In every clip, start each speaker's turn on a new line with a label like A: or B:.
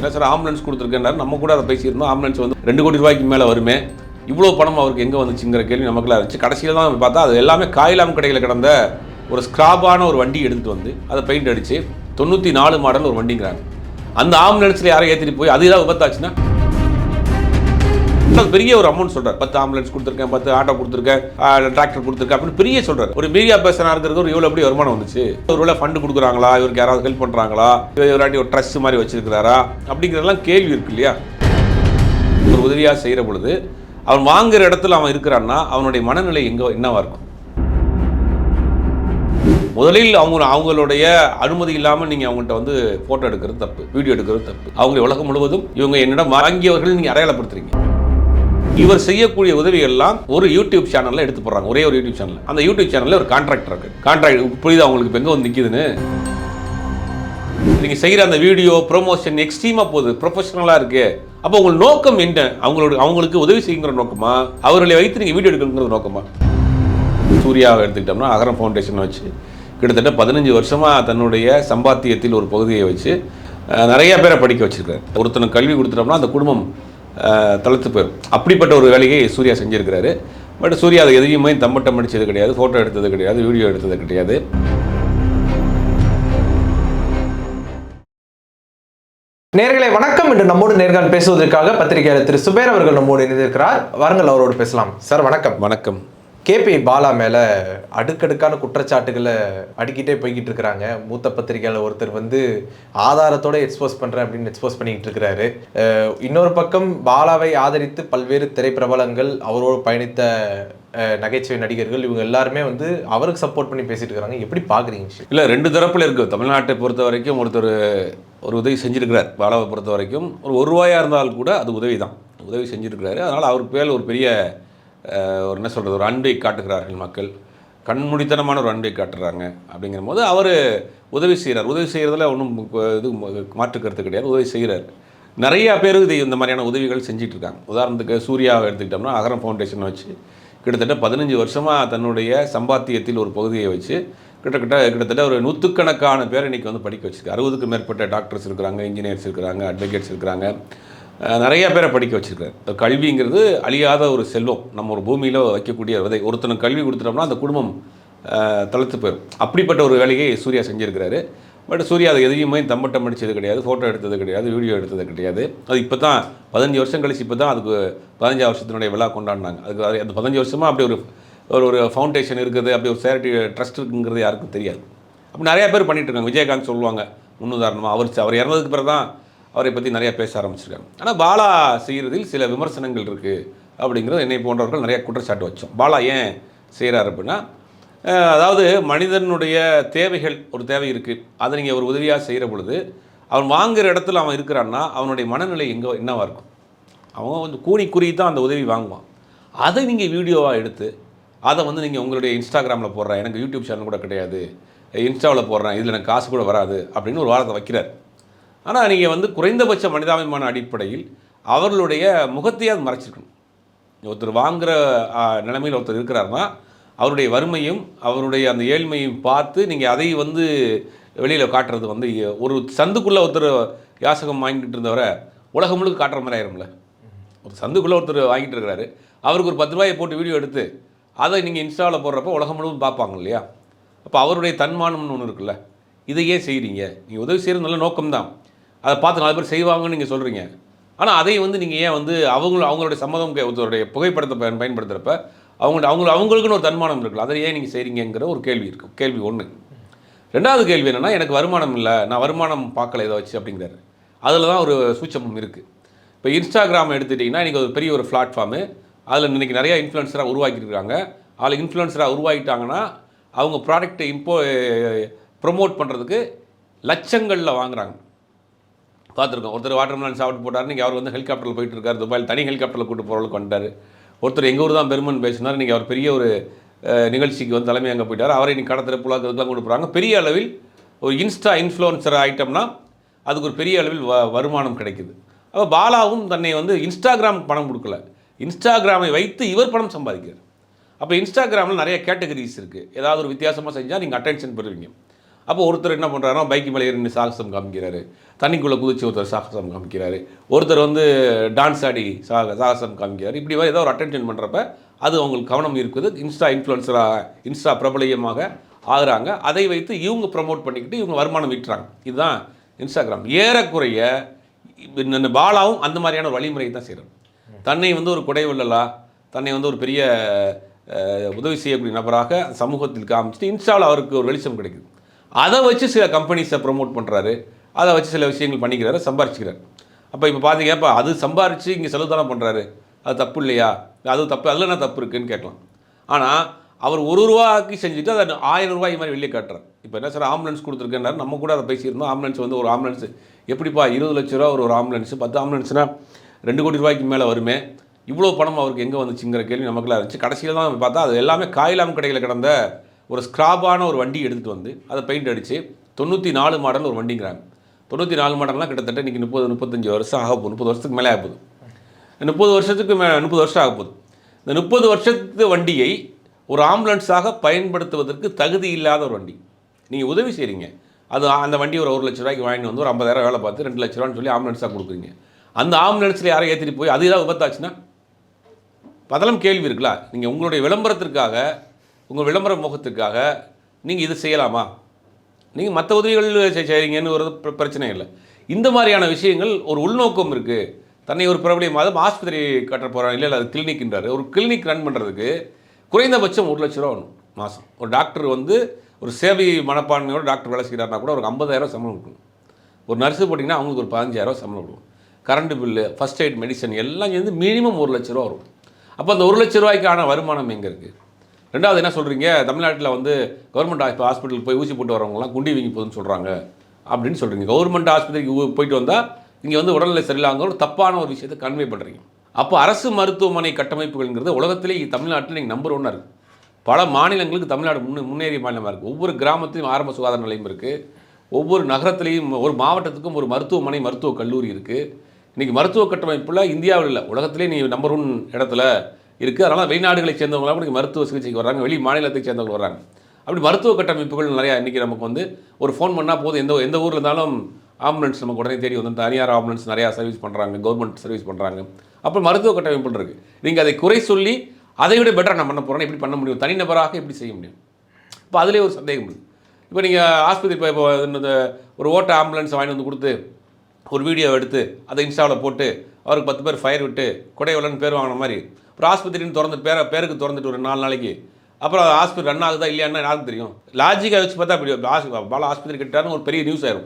A: என்ன sir ambulance கொடுத்துருக்கேன் நம்ம கூட அதை பேசியிருந்தோம். ஆம்புலன்ஸ் வந்து ரெண்டு கோடி ரூபாய்க்கு மேலே வருமே. இவ்வளோ பணம் அவருக்கு எங்கே வந்துச்சுங்கிற கேள்வி நமக்குலாம் இருந்துச்சு. கடைசியில் தான் பார்த்தா அது எல்லாமே காயிலாம் கடையில் கிடந்த ஒரு ஸ்கிராப்பான ஒரு வண்டி எடுத்துகிட்டு வந்து அதை பெயிண்ட் அடித்து தொண்ணூற்றி நாலு மாடல் ஒரு வண்டிங்கிறாங்க. அந்த ஆம்புலன்ஸில் யாரை ஏற்றிட்டு போய் அது ஏதாவது விபத்தாச்சுன்னா? அது பெரிய ஒரு அமௌண்ட் சொல்றாரு. பத்து ஆம்புலன்ஸ் கொடுத்துருக்கேன் பத்து ஆட்டோ கொடுத்துருக்கேன் டிராக்டர் கொடுத்துருக்கேன் அப்படின்னு பெரிய சொல்றாரு. ஒரு மீடியா பர்சனாக இருக்கிறது ஒரு இவ்வளோ எப்படி வருமானம் வந்துச்சு? ஒரு வேலை ஃபண்டு கொடுக்குறாங்களா? இவருக்கு யாராவது ஹெல்ப் பண்ணுறாங்களா இவராட்டி ஒரு ட்ரஸ்ட் மாதிரி வச்சிருக்கிறாரா? அப்படிங்கிறதெல்லாம் கேள்வி இருக்கு இல்லையா? ஒரு உதவியாக செய்கிற பொழுது அவன் வாங்குற இடத்துல அவன் இருக்கிறான்னா அவனுடைய மனநிலை எங்கே என்னவா இருக்கும்? முதலில் அவங்க அவங்களுடைய அனுமதி இல்லாமல் நீங்கள் அவங்கள்ட்ட வந்து ஃபோட்டோ எடுக்கிறது தப்பு வீடியோ எடுக்கிறது தப்பு. அவங்க உலகம் முழுவதும் இவங்க என்னிடம் வாங்கியவர்கள் நீங்கள் அடையாளப்படுத்துறீங்க. இவர் செய்யக்கூடிய உதவிகள்லாம் ஒரு யூடியூப் சேனல்ல எடுத்து போடுறாங்க. ஒரே ஒரு யூடியூப் சேனல் அந்த யூடியூப் சேனல்ல ஒரு கான்ட்ராக்ட் இருக்கு. கான்ட்ராக்ட் புரியுது அவங்களுக்கு இப்போ எங்கே வந்து நிற்கிதுன்னு நீங்கள் செய்கிற அந்த வீடியோ ப்ரொமோஷன் எக்ஸ்ட்ரீமாக போகுது. ப்ரொஃபஷனலாக இருக்கு. அப்போ உங்கள் நோக்கம் என்ன? அவங்களோட அவங்களுக்கு உதவி செய்யுங்கிற நோக்கமா? அவர்களை வைத்து நீங்கள் வீடியோ எடுக்கணுங்கிற நோக்கமா? சூர்யாவை எடுத்துக்கிட்டோம்னா அகரம் ஃபவுண்டேஷன் வச்சு கிட்டத்தட்ட பதினஞ்சு வருஷமாக தன்னுடைய சம்பாத்தியத்தில் ஒரு பகுதியை வச்சு நிறைய பேரை படிக்க வச்சிருக்காரு. ஒருத்தனுக்கு கல்வி கொடுத்துட்டோம்னா அந்த குடும்பம் தளர்த்து போயிடும் அப்படிப்பட்ட ஒரு வேலையை சூர்யா செஞ்சிருக்கிறாரு. பட் சூர்யா அதை எதையுமே தம்பட்டம் அடிச்சது கிடையாது ஃபோட்டோ எடுத்தது கிடையாது வீடியோ எடுத்தது கிடையாது.
B: நேர்களை வணக்கம். என்று நம்மோடு நேர்காணல் பேசுவதற்காக பத்திரிகையாளர் திரு சுபேர் அவர்கள் நம்மோடு இணைந்திருக்கிறார். வாருங்கள் அவரோடு பேசலாம். சார் வணக்கம்.
A: வணக்கம்.
B: கேபி பாலா மேல அடுக்கடுக்கான குற்றச்சாட்டுகளை அடிக்கிட்டே போய்கிட்டு இருக்கிறாங்க. மூத்த பத்திரிகையாளர் ஒருத்தர் வந்து ஆதாரத்தோட எக்ஸ்போஸ் பண்றேன் அப்படின்னு எக்ஸ்போஸ் பண்ணிக்கிட்டு இருக்கிறாரு. இன்னொரு பக்கம் பாலாவை ஆதரித்து பல்வேறு திரைப்பிரபலங்கள் அவரோடு பயணித்த நகைச்சுவை நடிகர்கள் இவங்க எல்லாருமே வந்து அவருக்கு சப்போர்ட் பண்ணி பேசிட்டு இருக்காங்க எப்படி பாக்குறீங்க
A: இல்லை ரெண்டு தரப்பில் இருக்குது தமிழ்நாட்டை பொறுத்த வரைக்கும் ஒருத்தர் ஒரு உதவி செஞ்சிருக்கிறார். பாலாவை பொறுத்த வரைக்கும் ஒரு ஒரு ரூபாயாக இருந்தால் கூட அது உதவி தான் உதவி செஞ்சிருக்கிறாரு. அதனால் அவருக்கு பேர் ஒரு பெரிய ஒரு என்ன சொல்கிறது ஒரு அன்பை காட்டுகிறார்கள் மக்கள். கண்மூடித்தனமான ஒரு அன்பை காட்டுறாங்க அப்படிங்கிற போது அவர் உதவி செய்கிறார் உதவி செய்கிறதுல ஒன்றும் இது மாற்று கருத்து கிடையாது. உதவி செய்கிறார் நிறையா பேர் இது இந்த மாதிரியான உதவிகள் செஞ்சிட்ருக்காங்க உதாரணத்துக்கு சூர்யாவை எடுத்துக்கிட்டோம்னா அகரம் ஃபவுண்டேஷன் வச்சு கிட்டத்தட்ட பதினஞ்சு வருஷமாக தன்னுடைய சம்பாத்தியத்தில் ஒரு பகுதியை வச்சு கிட்டத்தட்ட கிட்டத்தட்ட ஒரு நூற்றுக்கணக்கான பேர் இன்றைக்கி வந்து படிக்க வச்சுருக்கு அறுபதுக்கு மேற்பட்ட டாக்டர்ஸ் இருக்கிறாங்க இன்ஜினியர்ஸ் இருக்கிறாங்க அட்வொகேட்ஸ் இருக்கிறாங்க. நிறைய பேரை படிக்க வச்சுருக்கேன். கல்விங்கிறது அழியாத ஒரு செல்வம். நம்ம ஒரு பூமியில் வைக்கக்கூடிய விதை. ஒருத்தனுக்கு கல்வி கொடுத்துட்டோம்னா அந்த குடும்பம் தளர்த்து போயிடும் அப்படிப்பட்ட ஒரு வேலையை சூர்யா செஞ்சுருக்கிறாரு. பட் சூர்யா அதை எதையுமே தம்பட்டம் அடித்தது கிடையாது ஃபோட்டோ எடுத்தது கிடையாது வீடியோ எடுத்தது கிடையாது. அது இப்போ தான் பதினஞ்சு வருஷம் கழிச்சு இப்போ தான் அதுக்கு பதினஞ்சு வருஷத்தினுடைய விழா கொண்டாடினாங்க. அதுக்கு அது- அந்த பதினஞ்சு வருஷமாக அப்படி ஒரு ஒரு ஒரு ஃபவுண்டேஷன் இருக்குது அப்படி ஒரு சேரிட்டி ட்ரஸ்ட் இருக்குங்கிறது யாருக்கும் தெரியாது. அப்படி நிறையா பேர் பண்ணிகிட்ருக்காங்க இருக்காங்க. விஜயகாந்த் சொல்லுவாங்க முன்னுதாரணமாக அவர் அவர் இறந்ததுக்கு பிறகு தான் அவரை பற்றி நிறையா பேச ஆரம்பிச்சிருக்காங்க. ஆனால் பாலா செய்கிறதில் சில விமர்சனங்கள் இருக்குது அப்படிங்கிறது என்னை போன்றவர்கள் நிறையா குற்றச்சாட்டு வச்சோம். பாலா ஏன் செய்கிறார் அப்படின்னா அதாவது மனிதனுடைய தேவைகள் ஒரு தேவை இருக்குது அதை நீங்கள் ஒரு உதவியாக செய்கிற பொழுது அவன் வாங்குகிற இடத்துல அவன் இருக்கிறான்னா அவனுடைய மனநிலை எங்கே என்னவாக இருக்கும்? அவன் வந்து கூணி குறி தான் அந்த உதவி வாங்குவான். அதை நீங்கள் வீடியோவாக எடுத்து அதை வந்து நீங்கள் உங்களுடைய இன்ஸ்டாகிராமில் போடுறேன் எனக்கு யூடியூப் சேனல் கூட கிடையாது இன்ஸ்டாவில் போடுறேன் இதில் எனக்கு காசு கூட வராது அப்படின்னு ஒரு வாரத்தை வைக்கிறார். ஆனால் நீங்கள் வந்து குறைந்தபட்ச மனிதாபிமான அடிப்படையில் அவர்களுடைய முகத்தையாவது மறைச்சிருக்கணும். ஒருத்தர் வாங்குற நிலைமையில் ஒருத்தர் இருக்கிறாருன்னா அவருடைய வறுமையும் அவருடைய அந்த ஏழ்மையும் பார்த்து நீங்கள் அதை வந்து வெளியில் காட்டுறது வந்து ஒரு சந்துக்குள்ளே ஒருத்தர் யாசகம் வாங்கிட்டு இருந்தவரை உலகம் முழுக்க காட்டுற மாதிரி ஆயிரும்ல. ஒரு சந்துக்குள்ளே ஒருத்தர் வாங்கிட்டு இருக்கிறாரு. அவருக்கு ஒரு பத்து ரூபாயை போட்டு வீடியோ எடுத்து அதை நீங்கள் இன்ஸ்டாவில் போடுறப்ப உலகம் முழுவதும் பார்ப்பாங்க இல்லையா? அப்போ அவருடைய தன்மானம்னு ஒன்று இருக்குல்ல. இதை ஏன் செய்கிறீங்க நீங்கள் உதவி செய்கிறது நல்ல நோக்கம்தான். அதை பார்த்து நாலு பேர் செய்வாங்கன்னு நீங்கள் சொல்கிறீங்க ஆனால் அதை வந்து நீங்கள் ஏன் வந்து அவங்க அவங்களுடைய சம்மதம் ஒருத்தருடைய புகைப்படத்தை பயன் பயன்படுத்துகிறப்ப அவங்கள்ட்ட அவங்க அவங்களுக்குன்னு ஒரு தன்மானம் இருக்குல்ல அதை ஏன் நீங்கள் செய்கிறீங்கிற ஒரு கேள்வி இருக்கும். கேள்வி ஒன்று ரெண்டாவது கேள்வி என்னென்னா எனக்கு வருமானம் இல்லை நான் வருமானம் பார்க்கல இதை வச்சு அப்படிங்கிறாரு. அதில் தான் ஒரு சூச்சமும் இருக்குது இப்போ இன்ஸ்டாகிராம் எடுத்துட்டிங்கன்னா இன்றைக்கி ஒரு பெரிய ஒரு பிளாட்ஃபார்மு அதில் இன்றைக்கி நிறையா இன்ஃப்ளூயன்சராக உருவாக்கியிருக்காங்க. அதில் இன்ஃப்ளூயன்சராக உருவாக்கிட்டாங்கன்னா அவங்க ப்ராடக்ட்டை இம்போ ப்ரொமோட் பண்ணுறதுக்கு லட்சங்களில் வாங்குகிறாங்க பார்த்துருக்கோம் ஒருத்தர் வாட்டர் மெலன் சாப்பிட்டு போட்டார் நீங்கள் அவர் வந்து ஹெலிகாப்டரில் போயிட்டு இருக்கார் துபாயில் தனி ஹெலிகாப்டரில் கூட்டு போகிறவங்களுக்கு வந்துட்டார் ஒருத்தர் எங்கள் ஊர் தான் பெருமன் பேசினார். நீங்கள் அவர் பெரிய ஒரு நிகழ்ச்சிக்கு வந்து தலைமை அங்கே போயிட்டார். அவரை நீ கடத்திர புலாக்கிறதுக்குலாம் கொண்டு போகிறாங்க பெரிய அளவில் ஒரு இன்ஸ்டா இன்ஃப்ளூயன்சர் ஐட்டம்னா அதுக்கு ஒரு பெரிய அளவில் வ வருமானம் கிடைக்குது. அப்போ பாலாவும் தன்னை வந்து இன்ஸ்டாகிராமுக்கு பணம் கொடுக்கல. இன்ஸ்டாகிராமை வைத்து இவர் பணம் சம்பாதிக்கிறார். அப்போ இன்ஸ்டாகிராமில் நிறைய கேட்டகரிஸ் இருக்குது ஏதாவது ஒரு வித்தியாசமாக செஞ்சால் நீங்கள் அட்டென்ஷன் பெறுவீங்க. அப்போ ஒருத்தர் என்ன பண்ணுறாருன்னா பைக்கு மேலே ஏறி சாகசம் காமிக்கிறாரு. தண்ணிக்குள்ளே குதிச்சு ஒருத்தர் சாகசம் காமிக்கிறாரு. ஒருத்தர் வந்து டான்ஸ் ஆடி சாக சாகசம் காமிக்கிறார். இப்படி ஏதோ ஒரு அட்டென்ஷன் பண்ணுறப்ப அது அவங்களுக்கு கவனம் இருக்குது இன்ஸ்டா இன்ஃப்ளூன்சராக இன்ஸ்டா பிரபலயமாக ஆகுறாங்க. அதை வைத்து இவங்க ப்ரமோட் பண்ணிக்கிட்டு இவங்க வருமானம் ஈட்டுறாங்க. இதுதான் இன்ஸ்டாகிராம் ஏறக்குறைய இந்த பாலாவும் அந்த மாதிரியான வழிமுறையை தான் செய்கிறார் தன்னை வந்து ஒரு குடைவள்ளலா தன்னை வந்து ஒரு பெரிய உதவி செய்யக்கூடிய நபராக சமூகத்தில் காமிச்சிட்டு இன்ஸ்டாவில் அவருக்கு ஒரு வெளிச்சம் கிடைக்குது. அதை வச்சு சில கம்பெனிஸை ப்ரொமோட் பண்ணுறாரு அதை வச்சு சில விஷயங்கள் பண்ணிக்கிறாரு சம்பாரிச்சிக்கிறார். அப்போ இப்போ பார்த்தீங்க இப்போ அது சம்பாரித்து இங்கே செலவு தானே பண்ணுறாரு அது தப்பு இல்லையா? அது தப்பு அதில் என்ன தப்பு இருக்குன்னு கேட்கலாம். ஆனால் அவர் ஒரு ரூபாய்க்கு செஞ்சுட்டு அதை ஆயிரம் ரூபாய் மாதிரி வெளியே காட்டுறார். இப்போ என்ன சார் ஆம்புலன்ஸ் கொடுத்துருக்கேன்னாரு. நம்ம கூட அதை பேசியிருந்தோம். ஆம்புலன்ஸ் வந்து ஒரு ஆம்புலன்ஸ் எப்படிப்பா இருபது லட்ச ரூபா ஒரு ஒரு ஆம்புலன்ஸ் பத்து ஆம்புலன்ஸ்னால் ரெண்டு கோடி ரூபாய்க்கு மேலே வருமே? இவ்வளோ பணம் அவருக்கு எங்கே வந்துச்சுங்கிற கேள்வி நமக்குலாம் இருந்துச்சு. கடைசியில் தான் பார்த்தா அது எல்லாமே காயிலாம் கடையில் கிடந்த ஒரு ஸ்க்ராப்பான ஒரு வண்டி எடுத்துகிட்டு வந்து அதை பெயிண்ட் அடித்து தொண்ணூற்றி நாலு மாடல் ஒரு வண்டிங்கிறாங்க. தொண்ணூற்றி நாலு மாடல்லாம் கிட்டத்தட்ட இன்றைக்கி முப்பது முப்பத்தஞ்சு வருஷம் ஆக போகுது. முப்பது வருஷத்துக்கு மேலே ஆக போகுது. முப்பது வருஷத்துக்கு மே முப்பது வருஷம் ஆக போகுது. இந்த முப்பது வருஷத்து வண்டியை ஒரு ஆம்புலன்ஸாக பயன்படுத்துவதற்கு தகுதி இல்லாத ஒரு வண்டி. நீங்கள் உதவி செய்கிறீங்க அது அந்த வண்டி ஒரு ஒரு லட்ச ரூபாய்க்கு வாங்கிட்டு வந்து ஒரு ஐம்பதாயிரம் வேலை பார்த்து ரெண்டு லட்ச ரூபான்னு சொல்லி ஆம்புலன்ஸாக கொடுக்குறீங்க. அந்த ஆம்புலன்ஸில் யாரை ஏற்றிட்டு போய் அது ஏதாவது விபத்தாச்சுன்னா? பதலம் கேள்வி இருக்குல்ல. நீங்கள் உங்களுடைய விளம்பரத்திற்காக உங்கள் விளம்பர முகத்துக்காக நீங்கள் இது செய்யலாமா? நீங்கள் மற்ற உதவிகள் செய்கிறீங்கன்னு ஒரு பிரச்சனை இல்லை. இந்த மாதிரியான விஷயங்கள் ஒரு உள்நோக்கம் இருக்குது தன்னை ஒரு பிரபலியம் அதுவும் ஆஸ்பத்திரி கட்ட போகிறாங்க இல்லை அது கிளினிக்ன்றார் ஒரு கிளினிக் ரன் பண்ணுறதுக்கு குறைந்தபட்சம் ஒரு லட்ச ரூபா வேணும் மாதம் ஒரு டாக்டர் வந்து ஒரு சேவை மனப்பான்மையோட டாக்டர் வேலை செய்கிறாருனா கூட ஒரு 50000 சம்பளம் கொடுக்கணும். ஒரு நர்ஸு போட்டிங்கன்னா அவங்களுக்கு ஒரு 15000 சம்பளம் கொடுக்கும் current bill first aid medicine எல்லாம் சேர்ந்து மினிமம் ஒரு லட்ச ரூபா வரும். அப்போ அந்த ஒரு லட்ச ரூபாய்க்கான வருமானம் எங்கே இருக்குது ரெண்டாவது என்ன சொல்கிறீங்க தமிழ்நாட்டில் வந்து கவர்மெண்ட் இப்போ ஹாஸ்பிட்டலுக்கு போய் ஊசி போட்டு வரவங்கலாம் குண்டி வீங்கி போகுதுன்னு சொல்கிறாங்க அப்படின்னு சொல்கிறீங்க கவர்மெண்ட் ஆஸ்பத்திரிக்கு போயிட்டு வந்தால் இங்கே வந்து உடல்நிலை சரியில்லாங்க ஒரு தப்பான ஒரு விஷயத்தை கன்வே பண்ணுறீங்க அப்போ அரசு மருத்துவமனை கட்டமைப்புகள்ங்கிறது உலகத்திலே தமிழ்நாட்டில் நீங்கள் நம்பர் ஒன்னாக இருக்குது பல மாநிலங்களுக்கு தமிழ்நாடு முன் முன்னேறிய மாநிலமாக இருக்குது ஒவ்வொரு கிராமத்திலையும் ஆரம்ப சுகாதார நிலையம் இருக்குது ஒவ்வொரு நகரத்துலேயும் ஒரு மாவட்டத்துக்கும் ஒரு மருத்துவமனை மருத்துவக் கல்லூரி இருக்குது இன்றைக்கி மருத்துவ கட்டமைப்பில் இந்தியாவில் இல்லை உலகத்திலே நீ நம்பர் ஒன் இடத்துல இருக்குது அதனால் வெளிநாடுகளை சேர்ந்தவங்களாம் கூட மருத்துவ சிகிச்சைக்கு வராங்க வெளி மாநிலத்தை சேர்ந்தவங்க வராங்க அப்படி மருத்துவ கட்டமைப்புகள் நிறையா இன்றைக்கி நமக்கு வந்து ஒரு ஃபோன் பண்ணால் போதும். எந்த எந்த ஊரில் இருந்தாலும் ஆம்புலன்ஸ் நமக்கு உடனே தேடி வந்து தனியார் ஆம்புலன்ஸ் நிறையா சர்வீஸ் பண்ணுறாங்க கவர்மெண்ட் சர்வீஸ் பண்ணுறாங்க அப்புறம் மருத்துவ கட்டமைப்புகள் இருக்குது நீங்கள் அதை குறை சொல்லி அதை விட பெட்டராக நான் பண்ண போகிறேன் எப்படி பண்ண முடியும்? தனிநபராக எப்படி செய்ய முடியும்? இப்போ அதிலே ஒரு சந்தேகம் இருக்குது இப்போ நீங்கள் ஆஸ்பத்திரி இப்போ இப்போ இந்த ஒரு ஓட்ட ஆம்புலன்ஸ் வாங்கி வந்து கொடுத்து ஒரு வீடியோ எடுத்து அதை இன்ஸ்டாவில் போட்டு அவருக்கு பத்து பேர் ஃபயர் விட்டு கொடைவலன்னு பேர் வாங்கின மாதிரி அப்புறம் ஆஸ்பத்திரின்னு திறந்து பேர பேருக்கு திறந்துட்டு ஒரு நாலு நாளைக்கு. அப்புறம் ஆஸ்பத்திரி ரன் ஆகுதா இல்லையான்னு யாருக்கு தெரியும்? லாஜிக்காக வச்சு பார்த்தா அப்படி பல ஆஸ்பத்திரி கட்டாருன்னு ஒரு பெரிய நியூஸ் ஆயிரும்.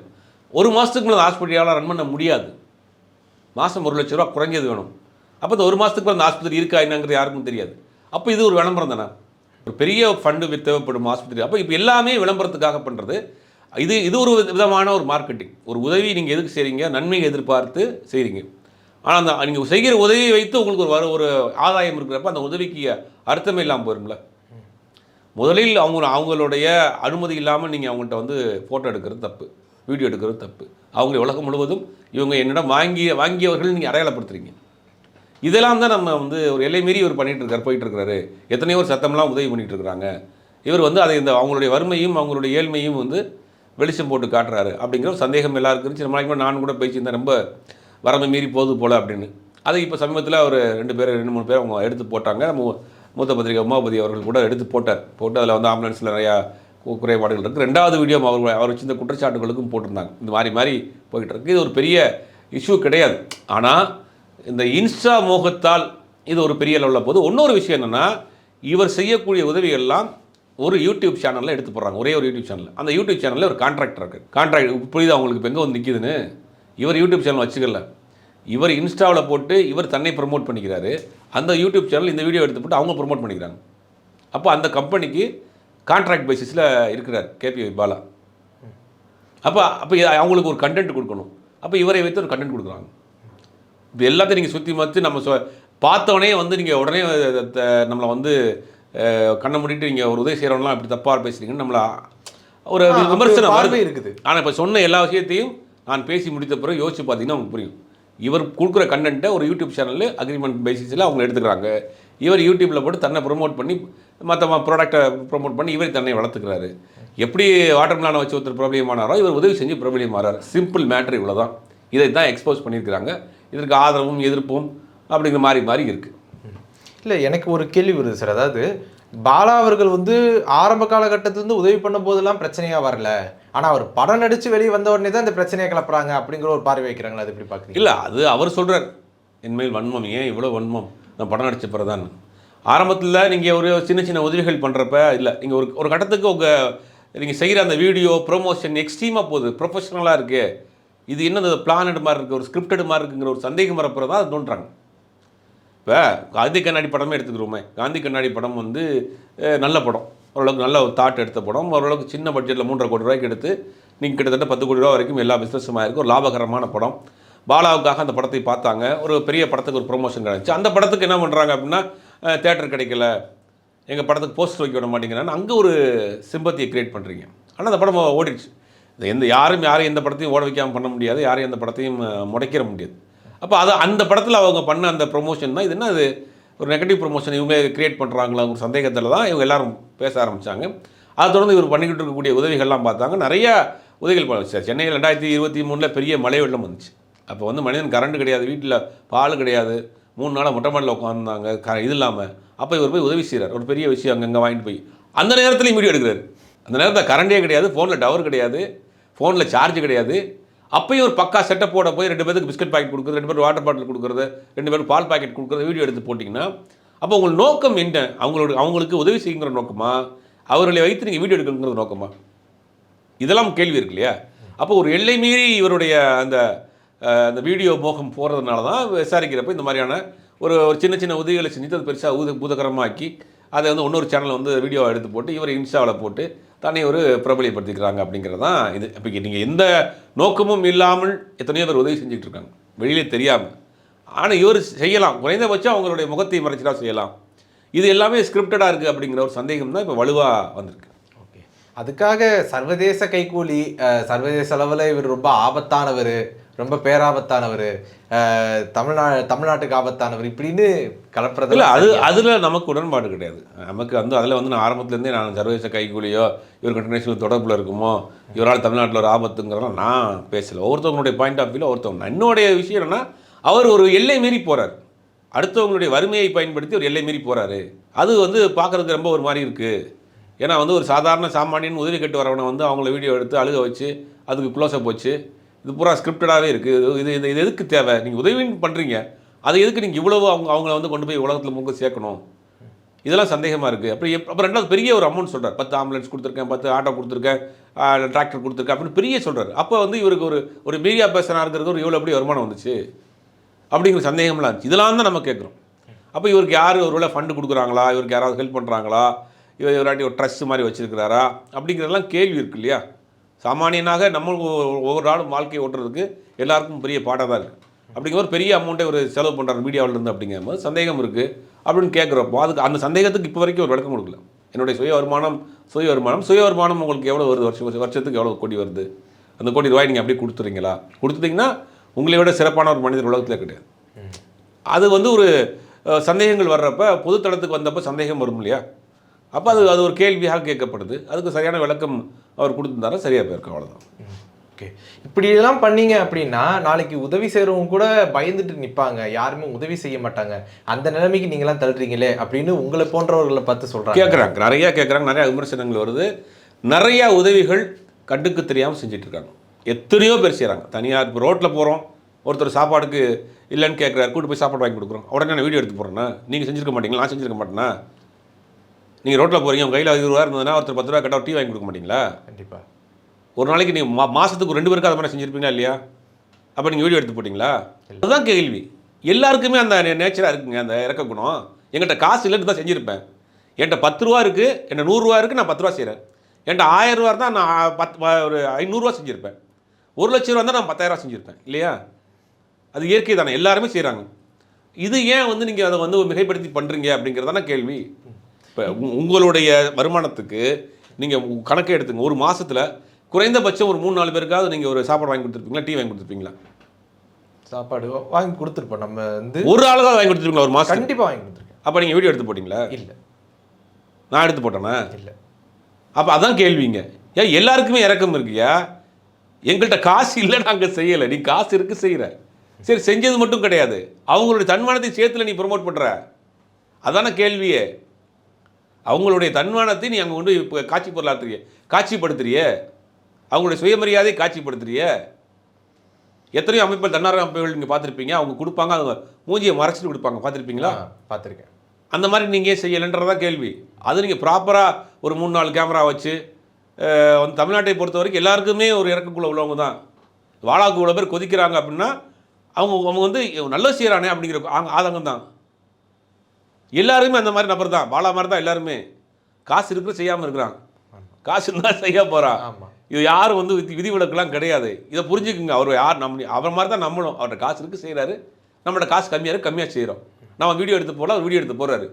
A: ஒரு மாதத்துக்கு மேலே ஹாஸ்பிட்டலால் ரன் பண்ண முடியாது. மாதம் ஒரு லட்ச ரூபா குறைஞ்சது வேணும். அப்போ இந்த ஒரு மாதத்துக்கு மேலே அந்த ஆஸ்பத்திரி இருக்கா என்னங்கிறது யாருக்கும் தெரியாது. அப்போ இது ஒரு விளம்பரம் தானே? ஒரு பெரிய ஃபண்டு தேவைப்படும் ஆஸ்பத்திரி அப்போ இப்போ எல்லாமே விளம்பரத்துக்காக பண்ணுறது இது இது ஒரு விதமான ஒரு மார்க்கெட்டிங் ஒரு உதவி நீங்கள் எதுக்கு செய்கிறீங்க நன்மையை எதிர்பார்த்து செய்கிறீங்க ஆனால் அந்த நீங்கள் செய்கிற உதவியை வைத்து உங்களுக்கு ஒரு வர ஒரு ஆதாயம் இருக்கிறப்ப அந்த உதவிக்கு அர்த்தமே இல்லாமல் போயிரும்ல. முதலில் அவங்க அவங்களுடைய அனுமதி இல்லாமல் நீங்கள் அவங்கள்ட்ட வந்து ஃபோட்டோ எடுக்கிறது தப்பு வீடியோ எடுக்கிறது தப்பு. அவங்க உலகம் முழுவதும் இவங்க என்னிடம் வாங்கிய வாங்கியவர்கள் நீங்கள் அடையாளப்படுத்துறீங்க. இதெல்லாம் தான் நம்ம வந்து ஒரு எல்லை மீறி இவர் பண்ணிகிட்டு இருக்கார் போயிட்டு இருக்காரு. எத்தனையோ ஒரு சத்தம்லாம் உதவி பண்ணிகிட்டு இருக்கிறாங்க இவர் வந்து அதை இந்த அவங்களுடைய வறுமையும் அவங்களுடைய ஏழ்மையும் வந்து வெளிச்சம் போட்டு காட்டுறாரு அப்படிங்கிற சந்தேகம் எல்லாருக்கும் இருந்துச்சு. நம்ம நாளைக்கு நான் கூட பேசியிருந்தேன். ரொம்ப வரம்பு மீறி போகுது போல் அப்படின்னு. அதை இப்போ சமீபத்தில் ஒரு ரெண்டு பேர் ரெண்டு மூணு பேர் அவங்க எடுத்து போட்டாங்க. நம்ம மூத்த பத்திரிகை உமாபதி அவர்கள் கூட எடுத்து போட்டார். போட்டு அதில் வந்து ஆம்புலன்ஸில் நிறையா குறைபாடுகள் இருக்குது ரெண்டாவது வீடியோ அவர் அவர் வச்சு இந்த குற்றச்சாட்டுகளுக்கும் போட்டிருந்தாங்க. இந்த மாதிரி மாதிரி போயிட்டு இருக்கு. இது ஒரு பெரிய இஷ்யூ கிடையாது. ஆனால் இந்த இன்ஸ்டா மோகத்தால் இது ஒரு பெரிய லெவலில் போது இன்னொரு விஷயம் என்னென்னா இவர் செய்யக்கூடிய உதவிகள்லாம் ஒரு யூடியூப் சேனலில் எடுத்து போடுறாங்க. ஒரே ஒரு யூடியூப் சேனல் அந்த யூடியூப் சேனலில் ஒரு கான்ட்ராக்ட் இருக்குது கான்ட்ராக்ட் புரியுது அவங்களுக்கு இப்போ எங்கே வந்து நிற்கிதுன்னு இவர் யூடியூப் சேனல் வச்சுக்கல. இவர் இன்ஸ்டாவில் போட்டு இவர் தன்னை ப்ரமோட் பண்ணிக்கிறாரு. அந்த யூடியூப் சேனல் இந்த வீடியோ எடுத்து போட்டு அவங்க ப்ரமோட் பண்ணிக்கிறாங்க. அப்போ அந்த கம்பெனிக்கு கான்ட்ராக்ட் பேசிஸில் இருக்கிறார் கேபி பாலா. அப்போ அப்போ அவங்களுக்கு ஒரு கண்டென்ட் கொடுக்கணும். அப்போ இவரை வைத்து ஒரு கண்டென்ட் கொடுக்குறாங்க. இப்போ எல்லாத்தையும் நீங்கள் சுற்றி மத்து நம்ம சொ பார்த்தவொடனே வந்து நீங்கள் உடனே நம்மளை வந்து கண்ணை மூடிட்டு நீங்கள் ஒரு உதவி செய்கிறவங்களாம் இப்படி தப்பாக பேசுகிறீங்கன்னு நம்மளை ஒரு விமர்சனம்
B: இருக்குது.
A: ஆனால் இப்போ சொன்ன எல்லா விஷயத்தையும் நான் பேசி முடித்த பிறகு யோசிச்சு பார்த்தீங்கன்னா உங்களுக்கு புரியும். இவர் கொடுக்குற கண்டென்ட்டை ஒரு யூடியூப் சேனலில் அக்ரிமெண்ட் பேசிஸில் அவங்க எடுத்துக்கிறாங்க. இவர் யூடியூப்பில் போட்டு தன்னை ப்ரொமோட் பண்ணி மற்ற ப்ராடக்ட்டை ப்ரொமோட் பண்ணி இவர் தன்னை வளர்த்துக்கிறாரு. எப்படி வாட்டர் மிலானை வச்சு ஒருத்தர் பிரபலியமானாரோ இவர் உதவி செஞ்சு பிரபலியமாறார் சிம்பிள் மேட்ரு இவ்வளோ தான் இதை தான் எக்ஸ்போஸ் பண்ணியிருக்கிறாங்க. இதற்கு ஆதரவும் எதிர்ப்பும் அப்படிங்கிற மாதிரி மாதிரி இருக்குது
B: இல்லை எனக்கு ஒரு கேள்வி வருது சார் அதாவது பாலா அவர்கள் வந்து ஆரம்ப காலகட்டத்திலிருந்து உதவி பண்ண போதெல்லாம் பிரச்சனையாக வரல. ஆனால் அவர் படம் நடித்து வெளியே வந்த உடனே தான் இந்த பிரச்சனையை கிளப்புறாங்க அப்படிங்கிற ஒரு பார்வை வைக்கிறாங்களா? அது எப்படி பார்க்குறீங்க?
A: இல்லை அது அவர் சொல்கிறார் என்மேல் வன்மம் ஏன் இவ்வளோ வன்மம்? நான் படம் நடிச்ச பிறதான் ஆரம்பத்தில் நீங்கள் ஒரு சின்ன சின்ன உதவிகள் பண்ணுறப்ப இல்லை நீங்கள் ஒரு ஒரு கட்டத்துக்கு உங்கள் நீங்கள் செய்கிற அந்த வீடியோ ப்ரொமோஷன் எக்ஸ்ட்ரீமாக போகுது ப்ரொஃபஷனலாக இருக்குது இது என்ன பிளானட் மாதிரி இருக்குது ஒரு ஸ்கிரிப்டட் மாதிரி இருக்குங்கிற ஒரு சந்தேகம் வரப்புறம் தான் அது தோன்றாங்க. இப்போ காந்தி கண்ணாடி படமே எடுத்துக்கிறோமே. காந்தி கண்ணாடி படம் வந்து நல்ல படம். ஓரளவுக்கு நல்ல ஒரு தாட் எடுத்த படம். ஓரளவுக்கு சின்ன பட்ஜெட்டில் மூன்றரை கோடி ரூபாய்க்கு எடுத்து நீங்கள் கிட்டத்தட்ட பத்து கோடி ரூபா வரைக்கும் எல்லா பிஸ்னஸும் ஆயிருக்கு ஒரு லாபகரமான படம். பாலாவுக்காக அந்த படத்தை பார்த்தாங்க. ஒரு பெரிய படத்துக்கு ஒரு ப்ரொமோஷன் கிடச்சி. அந்த படத்துக்கு என்ன பண்ணுறாங்க அப்படின்னா தேட்டர் கிடைக்கல. எங்கள் படத்துக்கு போஸ்டர் வைக்க விட மாட்டேங்கிறான்னு அங்கே ஒரு சிம்பத்தியை க்ரியேட் பண்ணுறீங்க ஆனால் அந்த படம் ஓடிடுச்சு. எந்த யாரும் யாரும் எந்த படத்தையும் ஓட வைக்காமல் பண்ண முடியாது. யாரையும் எந்த படத்தையும் முடைக்கிற முடியாது. அப்போ அது அந்த படத்தில் அவங்க பண்ண அந்த ப்ரொமோஷன் தான். இது என்ன அது? ஒரு நெகட்டிவ் ப்ரொமோஷன் இவங்க கிரியேட் பண்ணுறாங்களா ஒரு சந்தேகத்தில் தான் இவங்க எல்லாரும் பேச ஆரம்பித்தாங்க அதை தொடர்ந்து இவர் பண்ணிக்கிட்டு இருக்கக்கூடிய உதவிகள்லாம் பார்த்தாங்க. நிறைய உதவிகள் பண்ண சென்னையில் ரெண்டாயிரத்தி இருபத்தி மூணில் பெரிய மழை வெள்ளம் வந்துச்சு. அப்போ வந்து மனிதன் கரண்ட் கிடையாது வீட்டில் பால் கிடையாது. மூணு நாளாக மொட்டை மாடலில் உட்காந்துருந்தாங்க க இது இல்லாமல் அப்போ இவர் போய் உதவி செய்கிறார் ஒரு பெரிய விஷயம் அங்கங்கே வாங்கிட்டு போய். அந்த நேரத்துலையும் வீடியோ எடுக்கிறார். அந்த நேரத்தில் கரண்டே கிடையாது ஃபோனில் டவர் கிடையாது ஃபோனில் சார்ஜ் கிடையாது. அப்பயும் ஒரு பக்கா செட்டப்போட போய் ரெண்டு பேருக்கு பிஸ்கட் பாக்கெட் கொடுக்குறது ரெண்டு பேர் வாட்டர் பாட்டில் கொடுக்குறது ரெண்டு பேரும் பால் பாக்கெட் கொடுக்குறது வீடியோ எடுத்து போட்டிங்கன்னா அப்போ உங்கள் நோக்கம் என்ன? அவங்களோட அவங்களுக்கு உதவி செய்யுங்கிற நோக்கமா? அவர்களை வைத்து நீங்கள் வீடியோ எடுக்கணுங்கிற நோக்கமா? இதெல்லாம் கேள்வி இருக்கு இல்லையா? அப்போ ஒரு எல்லை மீறி இவருடைய அந்த அந்த வீடியோ மோகம் போகிறதுனால தான் விசாரிக்கிறப்ப இந்த மாதிரியான ஒரு ஒரு சின்ன சின்ன உதவிகளை செஞ்சுட்டு அது பெருசாக ஊத பூதகரமாக்கி அதை வந்து இன்னொரு சேனல் வந்து வீடியோ எடுத்து போட்டு இவர் இன்ஸ்டாவில் போட்டு தன்னை ஒரு பிரபலியப்படுத்திக்கிறாங்க அப்படிங்கிறது தான் இது. இப்போ நீங்கள் எந்த நோக்கமும் இல்லாமல் எத்தனையோ பேர் உதவி செஞ்சுக்கிட்டு இருக்காங்க. வெளியிலே தெரியாமல் ஆனால் இவர் செய்யலாம். குறைந்தபட்சம் அவங்களுடைய முகத்தை மறைச்சிட்டா செய்யலாம். இது எல்லாமே ஸ்கிரிப்டடாக இருக்குது அப்படிங்கிற ஒரு சந்தேகம் தான் இப்போ வலுவாக வந்திருக்கு.
B: ஓகே. அதுக்காக சர்வதேச கைக்கூலி சர்வதேச அளவில் இவர் ரொம்ப ஆபத்தானவர். ரொம்ப பேராபத்தானவர். தமிழ்நா தமிழ்நாட்டுக்கு ஆபத்தானவர். இப்படின்னு கலப்புறது
A: இல்லை அது அதில் நமக்கு உடன்பாடு கிடையாது. நமக்கு வந்து அதில் வந்து நான் ஆரம்பத்துலேருந்தே நான் சர்வதேச கைக்கூலியோ இவர் இன்டர்நேஷனல் தொடர்பில் இருக்குமோ இவரால் தமிழ்நாட்டில் ஒரு ஆபத்துங்கிறதெல்லாம் நான் பேசலை. ஒவ்வொருத்தவங்களுடைய பாயிண்ட் ஆஃப் வியூவில் ஒருத்தவங்க என்னுடைய விஷயம் என்னன்னா அவர் ஒரு எல்லை மீறி போகிறார் அடுத்தவங்களுடைய வறுமையை பயன்படுத்தி ஒரு எல்லை மீறி போகிறாரு அது வந்து பார்க்குறதுக்கு ரொம்ப ஒரு மாதிரி இருக்குது ஏன்னா வந்து ஒரு சாதாரண சாமானியன் உதவி கட்டு வரவனை வந்து அவங்கள வீடியோ எடுத்து அழுக வச்சு அதுக்கு க்ளோஸ்அப் வச்சு இது பூரா ஸ்கிரிப்டடாகவே இருக்குது இது இது இது எதுக்கு தேவை? நீங்கள் உதவின்னு பண்ணுறீங்க அது எதுக்கு நீங்கள் இவ்வளவு அவங்க அவங்கள வந்து கொண்டு போய் உலகத்தில் முக சேர்க்கணும்? இதெல்லாம் சந்தேகமாக இருக்குது அப்புறம் எப் அப்புறம் ரெண்டாவது பெரிய ஒரு அமௌண்ட் சொல்கிறார் பத்து ஆம்புலன்ஸ் கொடுத்துருக்கேன் பத்து ஆட்டோ கொடுத்துருக்கேன் டிராக்டர் கொடுத்துருக்கேன் அப்படின்னு பெரிய சொல்கிறார் அப்போ வந்து இவருக்கு ஒரு ஒரு மீடியா பர்சனாக இருக்கிறது ஒரு இவ்வளோ எப்படி வருமானம் வந்துச்சு? அப்படிங்கிற சந்தேகம்லாம் இருந்துச்சு. இதெல்லாம் தான் நம்ம கேட்குறோம். அப்போ இவருக்கு யார் ஒரு வேளை ஃபண்டு கொடுக்குறாங்களா? இவருக்கு யாராவது ஹெல்ப் பண்ணுறாங்களா இவர் இவராட்டி ஒரு ட்ரஸ்ட் மாதிரி வச்சிருக்கிறாரா? அப்படிங்கிறதெல்லாம் கேள்வி இருக்கு இல்லையா? சாமானியனாக நம்ம ஒவ்வொரு நாளும் வாழ்க்கையை ஓட்டுறதுக்கு எல்லாருக்கும் பெரிய பாட்டாக தான் இருக்குது அப்படிங்கிற பெரிய அமௌண்ட்டை ஒரு செலவு பண்ணுறாரு மீடியாவில் இருந்து அப்படிங்கும்போது சந்தேகம் இருக்குது அப்படின்னு கேட்குறப்போ அதுக்கு அந்த சந்தேகத்துக்கு இப்போ வரைக்கும் ஒரு விளக்கம் கொடுக்கல. என்னுடைய சுய வருமானம் சுய வருமானம் சுய வருமானம் உங்களுக்கு எவ்வளோ வருது? வருஷம் வருஷத்துக்கு எவ்வளோ கோடி வருது? அந்த கோடி ரூபாய் நீங்கள் அப்படியே கொடுத்துறீங்களா? கொடுத்துட்டீங்கன்னா உங்களை விட சிறப்பான ஒரு மனிதர் உலகத்தில் கிடையாது. அது வந்து ஒரு சந்தேகங்கள் வர்றப்ப பொதுத்தளத்துக்கு வந்தப்போ சந்தேகம் வரும் இல்லையா? அப்போ அது அது ஒரு கேள்வியாக கேட்கப்படுது. அதுக்கு சரியான விளக்கம் அவர் கொடுத்துருந்தாரா சரியாக போயிருக்கு அவ்வளோதான்
B: ஓகே. இப்படியெல்லாம் பண்ணீங்க அப்படின்னா நாளைக்கு உதவி செய்கிறவங்க கூட பயந்துட்டு நிற்பாங்க யாருமே உதவி செய்ய மாட்டாங்க. அந்த நிலைமைக்கு நீங்களாம் தள்ளுறீங்களே அப்படின்னு உங்களை போன்றவர்களை பார்த்து சொல்கிறாங்க
A: கேட்குறாங்க. நிறையா கேட்குறாங்க. நிறையா விமர்சனங்கள் வருது. நிறையா உதவிகள் கண்டுக்கு தெரியாமல் செஞ்சுட்டு இருக்காங்க எத்தனையோ பேர் செய்கிறாங்க தனியார் இப்போ ரோட்டில் போகிறோம் ஒருத்தர் சாப்பாடுக்கு இல்லைன்னு கேட்குறாரு. கூட்டு போய் சாப்பாடு வாங்கி கொடுக்குறோம். உடனே நான் வீடியோ எடுத்து போடுறேன்னா நீங்கள் செஞ்சிருக்க மாட்டீங்களா? நான் செஞ்சிருக்க மாட்டேனா? நீங்கள் ரோட்டில் போகிறீங்க உங்கள் கையில் இருபது ரூபா இருந்ததுன்னா ஒருத்தர் பத்து ரூபா கேட்டால் டீ வாங்கி கொடுக்க மாட்டீங்களா?
B: கண்டிப்பா.
A: ஒரு நாளைக்கு நீங்கள் மா மாதத்துக்கு ரெண்டு பேருக்கு அது மாதிரி செஞ்சுருப்பீங்களா இல்லையா? அப்போ நீங்கள் வீடியோ எடுத்து போட்டிங்களா? அதுதான் கேள்வி. எல்லாருக்குமே அந்த நேச்சராக இருக்குங்க அந்த இறக்க குணம். என்கிட்ட காசு இல்லைன்னு தான் செஞ்சுருப்பேன். என்கிட்ட பத்து ரூபா இருக்குது என்கிட்ட நூறுரூவா இருக்குது நான் பத்து ரூபா செய்கிறேன் என்கிட்ட ஆயிரம் ரூபா இருந்தால் நான் பத்து ஒரு ஐநூறுரூவா செஞ்சுருப்பேன். ஒரு லட்ச ரூபா இருந்தால் நான் பத்தாயிரம் செஞ்சுருப்பேன் இல்லையா? அது இயற்கை தானே எல்லாருமே செய்கிறாங்க இது ஏன் வந்து நீங்கள் அதை வந்து மிகைப்படுத்தி பண்ணுறீங்க அப்படிங்கிறதான கேள்வி. இப்போ உங்களுடைய வருமானத்துக்கு நீங்கள் கணக்கே எடுத்துங்க. ஒரு மாசத்துல குறைந்தபட்சம் ஒரு மூணு நாலு பேருக்காவது நீங்கள் ஒரு சாப்பாடு வாங்கி கொடுத்துருப்பீங்களா? டீ வாங்கி கொடுத்துருப்பீங்களா?
B: சாப்பாடு வாங்கி கொடுத்துருப்போம். நம்ம வந்து
A: ஒரு ஆளுக்காவது வாங்கி கொடுத்துருப்பீங்களா ஒரு மாதம்
B: கண்டிப்பா வாங்கி கொடுத்துருக்கேன்.
A: அப்போ நீங்கள் வீடியோ எடுத்து போட்டிங்களா?
B: இல்லை.
A: நான் எடுத்து போட்டேனா?
B: இல்லை.
A: அப்போ அதான் கேள்விங்க. ஏன் எல்லாருக்குமே இறக்கம் இருக்குயா? எங்கள்கிட்ட காசு இல்லை நாங்கள் செய்யலை. நீ காசு இருக்கு செய்கிற சரி செஞ்சது மட்டும் கிடையாது. அவங்களுடைய தன்மானத்தை சேர்த்துல நீ ப்ரொமோட் பண்ணுற அதான கேள்வியே. அவங்களுடைய தன்மானத்தை நீ அங்கே கொண்டு இப்போ காட்சி பொருளாத்துறிய காட்சிப்படுத்துறிய. அவங்களுடைய சுயமரியாதை காட்சிப்படுத்துறிய. எத்தனையோ அமைப்புகள் தன்னார்வ அமைப்புகள் நீங்கள் பார்த்துருப்பீங்க. அவங்க கொடுப்பாங்க அவங்க மூஞ்சியை மறைச்சிட்டு கொடுப்பாங்க. பார்த்துருப்பீங்களா?
B: பார்த்துருக்கேன்.
A: அந்த மாதிரி நீங்கள் செய்யலைன்றதான் கேள்வி. அது நீங்கள் ப்ராப்பராக ஒரு மூணு நாலு கேமரா வச்சு வந்து தமிழ்நாட்டை பொறுத்த வரைக்கும் எல்லாருக்குமே ஒரு இறக்கக்குள்ள உள்ளவங்க தான். வாழாக்கு இவ்வளோ பேர் கொதிக்கிறாங்க அப்படின்னா அவங்க அவங்க வந்து நல்ல செய்கிறானே அப்படிங்கிற ஆங்க- ஆதங்கம் தான். எல்லாருமே அந்த மாதிரி நபர் தான். பாலா மாதிரி தான் எல்லாருமே. காசு இருக்கிற செய்யாமல் இருக்கிறான். காசு இருந்தால் செய்ய போகிறான் இது யாரும் வந்து விதி விதிவிலக்கெல்லாம் கிடையாது. இதை புரிஞ்சுக்குங்க. அவர் யார் நம்ம அவர் மாதிரி தான் நம்மளும் அவர்கிட்ட காசு இருக்குது செய்கிறாரு நம்மளோட காசு கம்மியாக இருக்கு கம்மியாக செய்கிறோம் நம்ம வீடியோ எடுத்து போடலாம் அவர் வீடியோ எடுத்து போடுறாரு.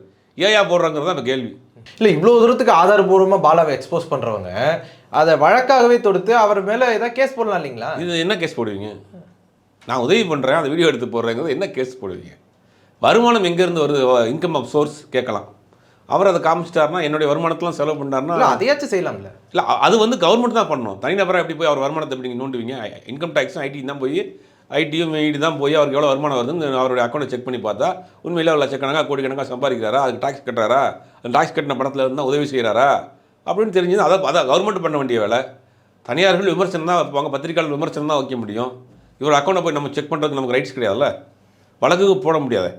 A: ஏயா போடுறாங்கிறது தான் இப்போ கேள்வி.
B: இல்லை இவ்வளோ தூரத்துக்கு ஆதாரபூர்வமாக பாலாவை எக்ஸ்போஸ் பண்ணுறவங்க அதை வழக்காகவே தொடுத்து அவர் மேலே ஏதாவது கேஸ் போடலாம் இல்லைங்களா?
A: இது என்ன கேஸ் போடுவீங்க? நான் உதவி பண்ணுறேன் அந்த வீடியோ எடுத்து போடுறேங்கிறது என்ன கேஸ் போடுவீங்க? வருமானம் எங்கேருந்து வருது? இன்கம் ஆஃப் சோர்ஸ் கேட்கலாம். அவர் அதை காமிச்சிட்டாருன்னா என்னுடைய வருமானத்தெலாம் செலவு பண்ணாருன்னா
B: அதையாச்சும் செய்யலாம்ல.
A: இல்லை அது வந்து கவர்மெண்ட் தான் பண்ணணும். தனிநபராக எப்படி போய் அவர் வருமானத்தை எப்படி நீங்கள் நோண்டுவீங்க? இன்கம் டேக்ஸும் ஐடி தான் போய் ஐடியும் ஐடி தான் போய் அவருக்கு எவ்வளோ வருமானம் வருதுன்னு அவருடைய அக்கௌண்ட்டை செக் பண்ணி பார்த்தா உண்மையில் அவர் லட்சக்கணக்காக கோடிக்கணக்காக சம்பாதிக்கிறாரா? அதுக்கு டாக்ஸ் கட்டுறாரா? அந்த டாக்ஸ் கட்டின பணத்தில் இருந்தால் உதவி செய்கிறாரா அப்படின்னு தெரிஞ்சது அதை அதை கவர்மெண்ட் பண்ண வேண்டிய வேலை. தனியார்கள் விமர்சனம் தான் வைப்பாங்க. பத்திரிகையாளர் விமர்சனம் தான் வைக்க முடியும். இவர் அக்கௌண்ட்டை போய் நம்ம செக் பண்ணுறதுக்கு நமக்கு ரைட்ஸ் கிடையாதுல்ல? வழக்குக்கு போட முடியாது.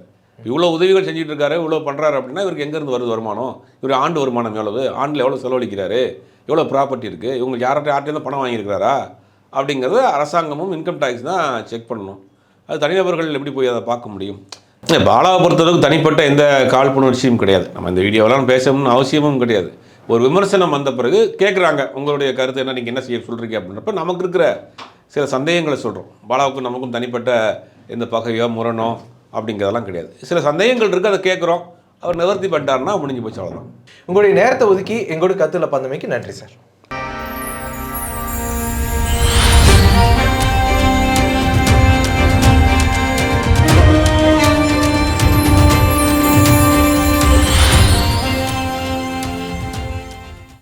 A: இவ்வளோ உதவிகள் செஞ்சுட்டு இருக்காரு இவ்வளோ பண்ணுறாரு அப்படின்னா இவருக்கு எங்கேருந்து வருது வருமானம்? இவர் ஆண்டு வருமானம் எவ்வளவு? ஆண்டில் எவ்வளோ செலவழிக்கிறாரு? எவ்வளோ ப்ராப்பர்ட்டி இருக்குது இவங்க யார்கிட்ட யார்கிட்ட பணம் வாங்கியிருக்கிறாரா? அப்படிங்கிறது அரசாங்கமும் இன்கம் டேக்ஸ் தான் செக் பண்ணணும். அது தனிநபர்கள் எப்படி போய் அதை பார்க்க முடியும்? பாலாவை பொறுத்தளவுக்கு தனிப்பட்ட எந்த காழ்ப்புணர்ச்சியும் கிடையாது. நம்ம இந்த வீடியோவெல்லாம் பேசணும்னு அவசியமும் கிடையாது. ஒரு விமர்சனம் வந்த பிறகு கேட்குறாங்க உங்களுடைய கருத்து என்ன? நீங்கள் என்ன செய்ய சொல்கிறீங்க அப்படின்றப்ப நமக்கு இருக்கிற சில சந்தேகங்களை சொல்கிறோம் பாலாவுக்கும் நமக்கும் தனிப்பட்ட எந்த பகையோ முரணோ அப்படிங்கிறதெல்லாம் கிடையாது. சில சந்தேகங்கள் இருக்குது அதை கேட்குறோம் அவர் நிவர்த்தி பண்ணிட்டாருன்னா முடிஞ்சு போச்சு அவ்வளோதான்
B: உங்களுடைய நேரத்தை ஒதுக்கி எங்களோட கத்துல பந்தமைக்கு நன்றி சார்.